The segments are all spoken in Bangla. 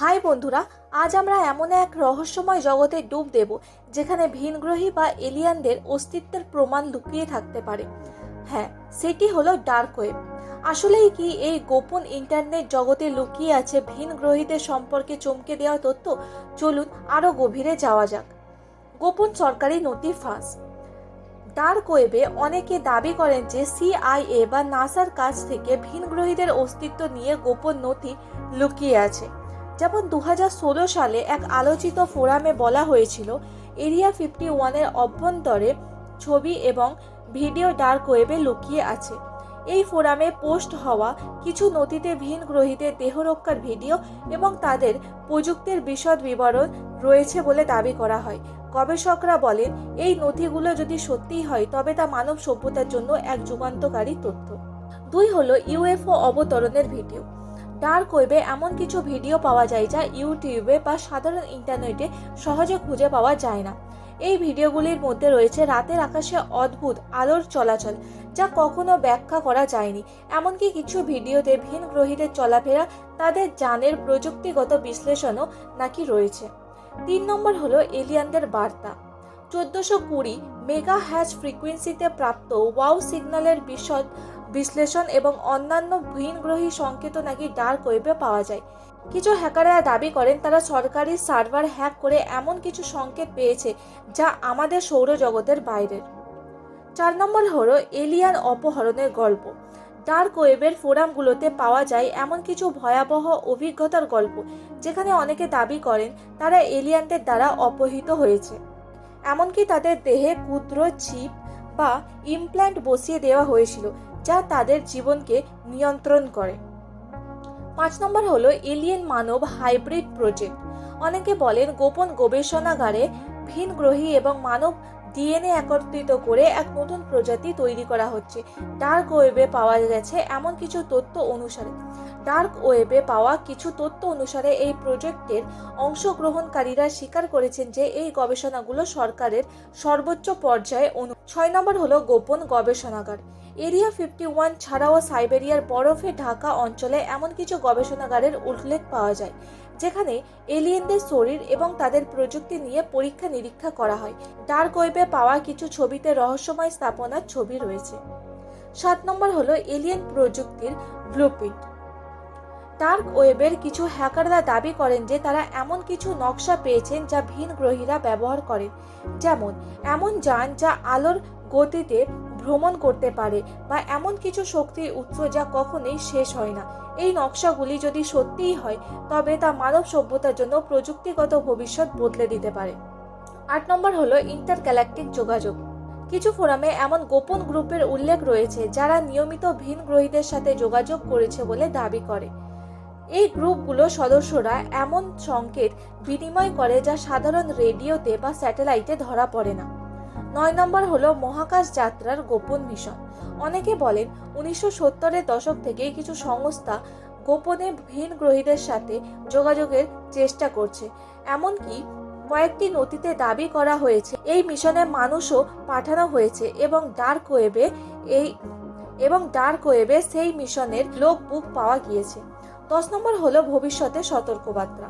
হাই বন্ধুরা, আজ আমরা এমন এক রহস্যময় জগতে ডুব দেব, যেখানে ভিনগ্রহী বা এলিয়ানদের অস্তিত্বের প্রমাণ লুকিয়ে থাকতে পারে। হ্যাঁ সেটি হলো ডার্ক ওয়েব আসলেই কি এই গোপন ইন্টারনেট জগতে লুকিয়ে আছে ভিনগ্রহীদের সম্পর্কে চমকে দেওয়া তথ্য? চলুন আরও গভীরে যাওয়া যাক। গোপন সরকারি নথি ফাঁস। ডার্ক ওয়েবে অনেকে দাবি করেন যে সিআইএ বা নাসার কাছ থেকে ভিনগ্রহীদের অস্তিত্ব নিয়ে গোপন নথি লুকিয়ে আছে। যেমন দু হাজার ষোলো সালে এক আলোচিত ফোরামে বলা হয়েছিল, এরিয়া ফিফটি ওয়ানের অভ্যন্তরে ছবি এবং ভিডিও ডার্ক ওয়েবে লুকিয়ে আছে। এই ফোরামে পোস্ট হওয়া কিছু নথিতে ভিন গ্রহীদের দেহরক্ষার ভিডিও এবং তাদের প্রযুক্তির বিশদ বিবরণ রয়েছে বলে দাবি করা হয়। গবেষকরা বলেন, এই নথিগুলো যদি সত্যিই হয়, তবে তা মানব সভ্যতার জন্য এক যুগান্তকারী তথ্য। দুই হলো ইউএফও অবতরণের ভিডিও। ডার্ক ওয়েবে এমন কিছু ভিডিও পাওয়া যায় যা ইউটিউবে বা সাধারণ ইন্টারনেটে সহজে খুঁজে পাওয়া যায় না। এই ভিডিওগুলির মধ্যে রয়েছে রাতের আকাশে অদ্ভুত আলোর চলাচল যা কখনো ব্যাখ্যা করা যায়নি। এমনকি কিছু ভিডিওতে ভিন গ্রহীদের চলাফেরা, তাদের যানের প্রযুক্তিগত বিশ্লেষণও নাকি রয়েছে। তিন নম্বর হলো এলিয়ানদের বার্তা। চোদ্দশো কুড়ি মেগা হ্যাচ ফ্রিকোয়েন্সিতে প্রাপ্ত ওয়াও সিগন্যালের বিশদ বিশ্লেষণ এবং অন্যান্য ভিনগ্রহী সংকেত নাকি ডার্ক ওয়েবে পাওয়া যায়। কিছু হ্যাকাররা দাবি করেন, তারা সরকারি সার্ভার হ্যাক করে এমন কিছু সংকেত পেয়েছে যা আমাদের সৌরজগতের বাইরের। চার নম্বর হলো এলিয়ান অপহরণের গল্প। ডার্ক ওয়েবের ফোরামগুলোতে পাওয়া যায় এমন কিছু ভয়াবহ অভিজ্ঞতার গল্প, যেখানে অনেকে দাবি করেন তারা এলিয়ানদের দ্বারা অপহৃত হয়েছে। এমনকি তাদের দেহে ক্ষুদ্র চিপ বা ইমপ্ল্যান্ট বসিয়ে দেওয়া হয়েছিল যা তাদের জীবনকে নিয়ন্ত্রণ করে। পাঁচ নম্বর হলো এলিয়েন মানব হাইব্রিড প্রজেক্ট। অনেকে বলেন গোপন গবেষণাগারে ভিনগ্রহী এবং মানব ডিএনএ একত্রিত করে এক নতুন প্রজাতি তৈরি করা হচ্ছে। ডার্ক ওয়েবে পাওয়া গেছে এমন কিছু তথ্য অনুসারে। ডার্ক ওয়েবে পাওয়া কিছু তথ্য অনুসারে এই প্রজেক্টের অংশগ্রহণকারীরা স্বীকার করেছেন যে এই গবেষণাগুলো সরকারের সর্বোচ্চ পর্যায়ে অনু ছয় নম্বর হলো গোপন গবেষণাগার। এরিয়া ফিফটি ওয়ান ছাড়াও সাইবেরিয়ার বরফে ঢাকা অঞ্চলে এমন কিছু গবেষণাগারের উল্লেখ পাওয়া যায়। যেখানে এলিয়েনদের শরীর এবং তাদের প্রযুক্তি নিয়ে পরীক্ষা নিরীক্ষা করা হয়। ডার্ক ওয়েবে পাওয়া কিছু ছবিতে রহস্যময় স্থাপনার ছবি রয়েছে। সাত নম্বর হলো এলিয়েন প্রযুক্তির ব্লুপ্রিন্ট। ডার্ক ওয়েবের কিছু হ্যাকাররা দাবি করেন যে তারা এমন কিছু নকশা পেয়েছেন যা ভিন গ্রহীরা ব্যবহার করেন। যেমন, এমন যান যা আলোর গতিতে ভ্রমণ করতে পারে বা এমন কিছু শক্তির উৎস যা কখনোই শেষ হয় না। এই নকশাগুলি যদি সত্যিই হয়, তবে তা মানব সভ্যতার জন্য প্রযুক্তিগত ভবিষ্যৎ বদলে দিতে পারে। আট নম্বর হলো ইন্টার গ্যালাকটিক যোগাযোগ। কিছু ফোরামে এমন গোপন গ্রুপের উল্লেখ রয়েছে, যারা নিয়মিত ভিন গ্রহীদের সাথে যোগাযোগ করেছে বলে দাবি করে। এই গ্রুপগুলো সদস্যরা এমন সংকেত বিনিময় করে যা সাধারণ রেডিওতে বা স্যাটেলাইটে ধরা পড়ে না। নয় নম্বর হলো মহাকাশ যাত্রার গোপন মিশন। অনেকে বলেন উনিশশো সত্তরের দশক থেকে কিছু সংস্থা গোপনে ভিন গ্রহীদের সাথে যোগাযোগের চেষ্টা করছে। এমনকি কয়েকটি নথিতে দাবি করা হয়েছে, এই মিশনে মানুষও পাঠানো হয়েছে এবং ডার্ক ওয়েবে এই এবং ডার্ক ওয়েবে সেই মিশনের লোক বুক পাওয়া গিয়েছে। দশ নম্বর হলো ভবিষ্যতে সতর্কবার্তা।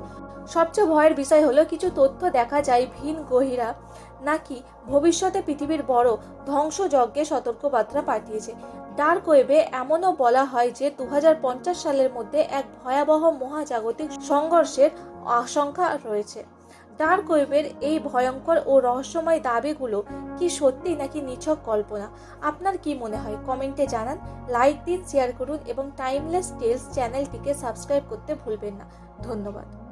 সবচেয়ে ভয়ের বিষয় হলো কিছু তথ্য দেখা যায় ভিন গহিরা নাকি ভবিষ্যতে পৃথিবীর বড় ধ্বংসযজ্ঞে সতর্কবার্তা পাঠিয়েছে। ডার্ক ওয়েবে এমনও বলা হয় যে দু হাজার পঞ্চাশ সালের মধ্যে এক ভয়াবহ মহাজাগতিক সংঘর্ষের আশঙ্কা রয়েছে। ডার্ক ওয়েবের এই ভয়ঙ্কর ও রহস্যময় দাবিগুলো কি সত্যি নাকি নিছক কল্পনা? আপনার কি মনে হয়? কমেন্টে জানান। লাইক দিন শেয়ার করুন এবং টাইমলেস টেলস চ্যানেলটিকে সাবস্ক্রাইব করতে ভুলবেন না। ধন্যবাদ।